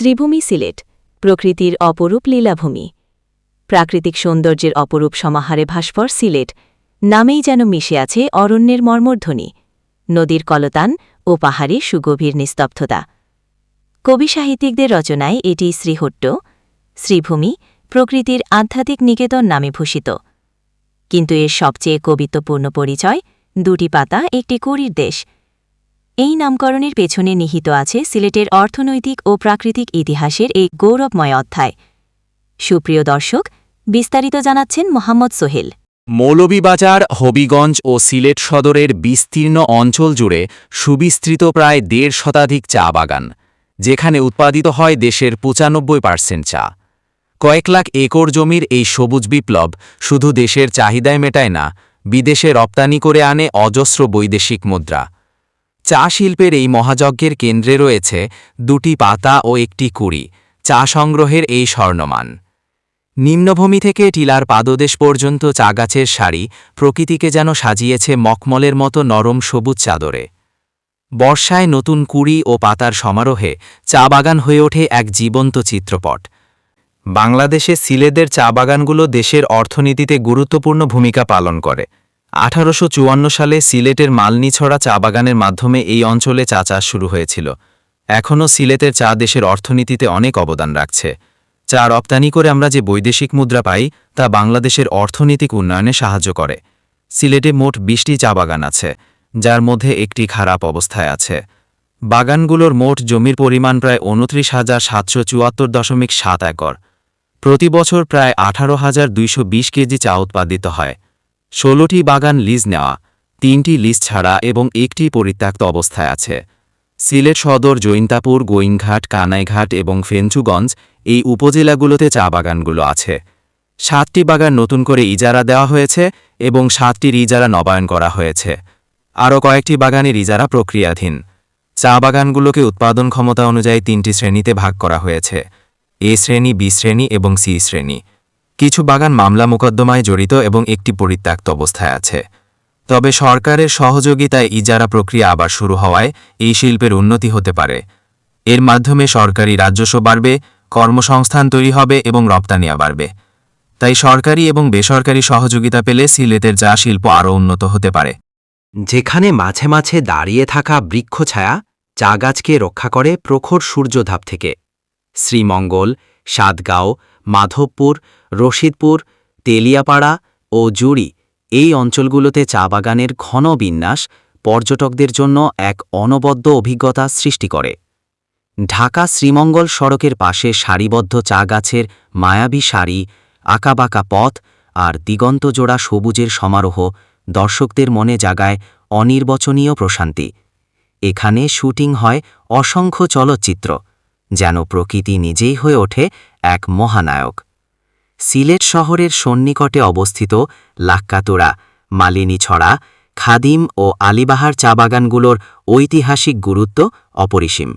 শ্রীভূমি সিলেট, প্রকৃতির অপরূপ লীলাভূমি। প্রাকৃতিক সৌন্দর্যের অপরূপ সমাহারে ভাস্বর সিলেট, নামেই যেন মিশে আছে অরণ্যের মর্মধ্বনি, নদীর কলতান ও পাহাড়ে সুগভীর নিস্তব্ধতা। কবি সাহিত্যিকদের রচনায় এটি শ্রীহট্ট, শ্রীভূমি, প্রকৃতির আধ্যাত্মিক নিকেতন নামে ভূষিত। কিন্তু এর সবচেয়ে কবিত্বপূর্ণ পরিচয় দুটি পাতা, একটি কুড়ির দেশ এই নামকরণের পেছনে নিহিত আছে সিলেটের অর্থনৈতিক ও প্রাকৃতিক ইতিহাসের এই গৌরবময় অধ্যায়। সুপ্রিয় দর্শক, বিস্তারিত জানাচ্ছেন মোহাম্মদ সোহেল। মৌলভীবাজার, হবিগঞ্জ ও সিলেট সদরের বিস্তীর্ণ অঞ্চল জুড়ে সুবিস্তৃত প্রায় দেড় শতাধিক চা বাগান, যেখানে উৎপাদিত হয় দেশের পঁচানব্বই পার্সেন্ট চা। কয়েক লাখ একর জমির এই সবুজ বিপ্লব শুধু দেশের চাহিদায় মেটায় না, বিদেশে রপ্তানি করে আনে অজস্র বৈদেশিক মুদ্রা। চা শিল্পের এই মহাযজ্ঞের কেন্দ্রে রয়েছে দুটি পাতা ও একটি কুড়ি চা সংগ্রহের এই স্বর্ণমান। নিম্নভূমি থেকে টিলার পাদদেশ পর্যন্ত চা গাছের সারি প্রকৃতিকে যেন সাজিয়েছে মকমলের মতো নরম সবুজ চাদরে। বর্ষায় নতুন কুড়ি ও পাতার সমারোহে চা বাগান হয়ে ওঠে এক জীবন্ত চিত্রপট। বাংলাদেশে সিলেদের চা বাগানগুলো দেশের অর্থনীতিতে গুরুত্বপূর্ণ ভূমিকা পালন করে। আঠারোশো চুয়ান্ন সালে সিলেটের মালনিছড়া চা বাগানের মাধ্যমে এই অঞ্চলে চা চাষ শুরু হয়েছিল। এখনও সিলেটের চা দেশের অর্থনীতিতে অনেক অবদান রাখছে। চা রপ্তানি করে আমরা যে বৈদেশিক মুদ্রা পাই, তা বাংলাদেশের অর্থনৈতিক উন্নয়নে সাহায্য করে। সিলেটে মোট বিশটি চা বাগান আছে, যার মধ্যে একটি খারাপ অবস্থায় আছে। বাগানগুলোর মোট জমির পরিমাণ প্রায় উনত্রিশ হাজার সাতশো চুয়াত্তর দশমিক সাত একর। প্রতি বছর প্রায় আঠারো হাজার দুইশো বিশ কেজি চা উৎপাদিত হয়। ষোলোটি বাগান লিজ নেওয়া, তিনটি লিজ ছাড়া এবং একটি পরিত্যক্ত অবস্থায় আছে। সিলেট সদর, জৈন্তাপুর গোইনঘাট কানাইঘাট এবং ফেঞ্চুগঞ্জ এই উপজেলাগুলোতে চা বাগানগুলো আছে। সাতটি বাগান নতুন করে ইজারা দেওয়া হয়েছে এবং সাতটির ইজারা নবায়ন করা হয়েছে। আরও কয়েকটি বাগানের ইজারা প্রক্রিয়াধীন। চা বাগানগুলোকে উৎপাদন ক্ষমতা অনুযায়ী তিনটি শ্রেণীতে ভাগ করা হয়েছে। এ শ্রেণি, বি শ্রেণি এবং সি শ্রেণি। কিছু বাগান মামলা মোকদ্দমায় জড়িত এবং একটি পরিত্যক্ত অবস্থায় আছে। তবে সরকারের সহযোগিতায় ইজারা প্রক্রিয়া আবার শুরু হওয়ায় এই শিল্পের উন্নতি হতে পারে। এর মাধ্যমে সরকারি রাজস্ব বাড়বে, কর্মসংস্থান তৈরি হবে এবং রপ্তানিয়া বাড়বে। তাই সরকারি এবং বেসরকারি সহযোগিতা পেলে সিলেটের চা শিল্প আরও উন্নত হতে পারে। যেখানে মাঝে মাঝে দাঁড়িয়ে থাকা বৃক্ষছায়া চা গাছকে রক্ষা করে প্রখর সূর্যধাপ থেকে। শ্রীমঙ্গল সাতগাঁও, মাধবপুর, রশিদপুর, তেলিয়াপাড়া ও জুড়ি এই অঞ্চলগুলোতে চা বাগানের ঘন বিন্যাস পর্যটকদের জন্য এক অনবদ্য অভিজ্ঞতা সৃষ্টি করে। ঢাকা শ্রীমঙ্গল সড়কের পাশে সারিবদ্ধ চা গাছের মায়াবী সারি, আঁকাবাঁকা পথ আর দিগন্তজোড়া সবুজের সমারোহ দর্শকদের মনে জাগায় অনির্বচনীয় প্রশান্তি। এখানে শুটিং হয় অসংখ্য চলচ্চিত্র। যেন প্রকৃতি নিজেই হয়ে ওঠে এক মহানায়ক। সিলেট শহরের সন্নিকটে অবস্থিত লাক্কাতুরা, মালিনীছড়া, খাদিম ও আলিবাহার চা বাগানগুলোর ঐতিহাসিক গুরুত্ব অপরিসীম।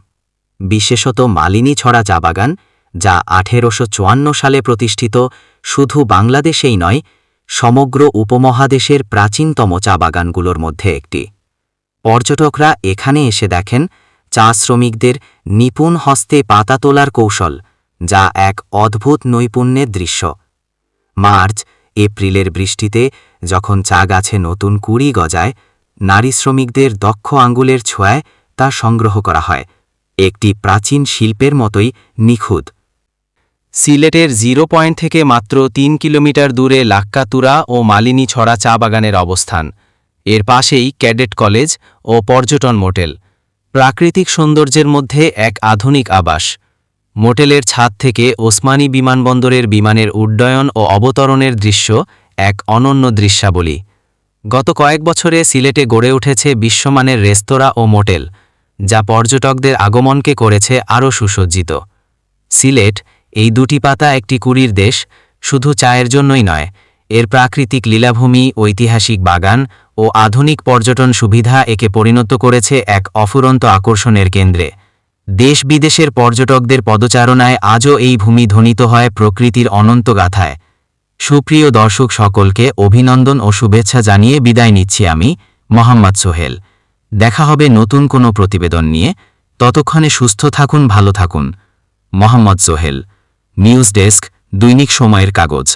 বিশেষত মালিনীছড়া চা বাগান, যা আঠেরোশো চুয়ান্ন সালে প্রতিষ্ঠিত, শুধু বাংলাদেশেই নয়, সমগ্র উপমহাদেশের প্রাচীনতম চা বাগানগুলোর মধ্যে একটি। পর্যটকরা এখানে এসে দেখেন চা শ্রমিকদের নিপুণ হস্তে পাতা তোলার কৌশল, যা এক অদ্ভুত নৈপুণ্যের দৃশ্য। মার্চ, এপ্রিলের বৃষ্টিতে যখন চা গাছে নতুন কুড়ি গজায়, নারী শ্রমিকদের দক্ষ আঙ্গুলের ছোঁয়ায় তা সংগ্রহ করা হয়। একটি প্রাচীন শিল্পের মতোই নিখুঁত। সিলেটের জিরো পয়েন্ট থেকে মাত্র তিন কিলোমিটার দূরে লাক্কাতুরা ও মালিনী ছড়া চা বাগানের অবস্থান। এর পাশেই ক্যাডেট কলেজ ও পর্যটন মোটেল। প্রাকৃতিক সৌন্দর্যের মধ্যে এক আধুনিক আবাস। মোটেলের ছাদ থেকে ওসমানী বিমানবন্দরের বিমানের উড্ডয়ন ও অবতরণের দৃশ্য এক অনন্য দৃশ্যাবলী। গত কয়েক বছরে সিলেটে গড়ে উঠেছে বিশ্বমানের রেস্তোরাঁ ও মোটেল, যা পর্যটকদের আগমনকে করেছে আরও সুসজ্জিত। সিলেট, এই দুটি পাতা একটি কুড়ির দেশ, শুধু চায়ের জন্যই নয় এর প্রাকৃতিক লীলাভূমি, ঐতিহাসিক বাগান ও আধুনিক পর্যটন সুবিধা একে পরিণত করেছে এক অফুরন্ত আকর্ষণের কেন্দ্রে। দেশ বিদেশের পর্যটকদের পদচারণায় আজও এই ভূমি ধ্বনিত হয় প্রকৃতির অনন্ত গাথায়। সুপ্রিয় দর্শক সকলকে অভিনন্দন ও শুভেচ্ছা জানিয়ে বিদায় নিচ্ছি আমি, মোহাম্মদ সোহেল। দেখা হবে নতুন কোনো প্রতিবেদন নিয়ে। ততক্ষণে সুস্থ থাকুন, ভালো থাকুন। মোহাম্মদ সোহেল, নিউজ ডেস্ক, দৈনিক সময়ের কাগজ।